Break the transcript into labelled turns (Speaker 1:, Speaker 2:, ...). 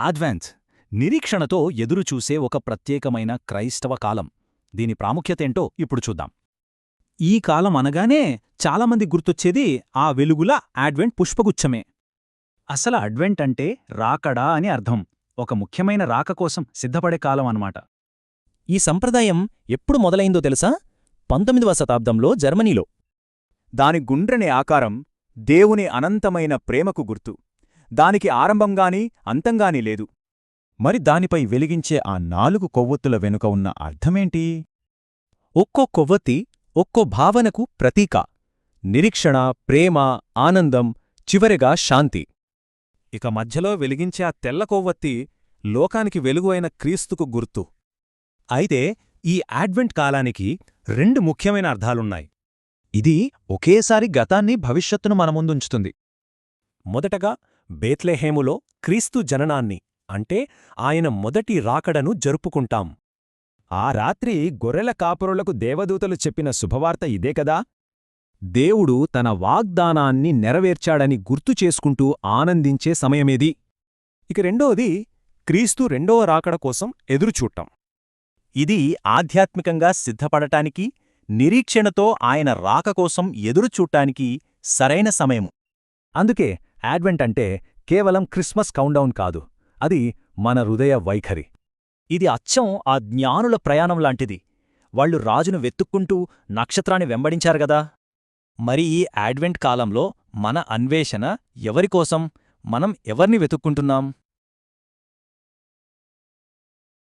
Speaker 1: Advent నిరీక్షణతో ఎదురుచూసే ఒక ప్రత్యేకమైన క్రైస్తవ కాలం. దీని ప్రాముఖ్యతేంటో ఇప్పుడు చూద్దాం. ఈ కాలం అనగానే చాలామంది గుర్తొచ్చేది ఆ వెలుగుల అడ్వెంట్ పుష్పగుచ్చమే. అసలు అడ్వెంట్ అంటే రాకడా అని అర్థం. ఒక ముఖ్యమైన రాక కోసం సిద్ధపడే కాలం అనమాట
Speaker 2: ఈ సంప్రదాయం ఎప్పుడు మొదలైందో తెలుసా? పంతొమ్మిదవ శతాబ్దంలో జర్మనీలో.
Speaker 3: దాని గుండ్రని ఆకారం దేవుని అనంతమైన ప్రేమకు గుర్తు. దానికి ఆరంభంగానీ అంతంగానీ లేదు.
Speaker 4: మరి దానిపై వెలిగించే ఆ నాలుగు కొవ్వొత్తుల వెనుక ఉన్న అర్థమేంటి?
Speaker 2: ఒక్కో కొవ్వొత్తి ఒక్కో భావనకు ప్రతీక. నిరీక్షణ ప్రేమ ఆనందం చివరిగా శాంతి.
Speaker 1: ఇక మధ్యలో వెలిగించే ఆ తెల్ల కొవ్వొత్తి లోకానికి వెలుగు అయిన క్రీస్తుకు గుర్తు. అయితే ఈ అడ్వెంట్ కాలానికి రెండు ముఖ్యమైన అర్థాలున్నాయి.
Speaker 4: ఇది ఒకేసారి గతాన్ని భవిష్యత్తును మన ముందుంచుతుంది
Speaker 1: మొదటగా బేత్లెహేములో క్రీస్తు జననాన్ని అంటే ఆయన మొదటి రాకడను జరుపుకుంటాం.
Speaker 3: ఆ రాత్రి గొర్రెల కాపురులకు దేవదూతలు చెప్పిన శుభవార్త ఇదే కదా?
Speaker 1: దేవుడు తన వాగ్దానాన్ని నెరవేర్చాడని గుర్తు చేసుకుంటూ ఆనందించే సమయమేది? ఇక రెండోది క్రీస్తు రెండవ రాకడ కోసం ఎదురుచూడటం. ఇది ఆధ్యాత్మికంగా సిద్ధపడటానికి నిరీక్షణతో ఆయన రాక కోసం ఎదురుచూడటానికి సరైన సమయము. అందుకే యాడ్వెంట్ అంటే కేవలం క్రిస్మస్ కౌండౌన్ కాదు అది మన హృదయ వైఖరి. ఇది అచ్చం ఆ జ్ఞానుల ప్రయాణం లాంటిది. వాళ్ళు రాజును వెతుక్కుంటూ నక్షత్రాన్ని వెంబడించారు గదా మరి ఈ యాడ్వెంట్ కాలంలో మన అన్వేషణ ఎవరికోసం మనం ఎవర్ని వెతుక్కుంటున్నాం?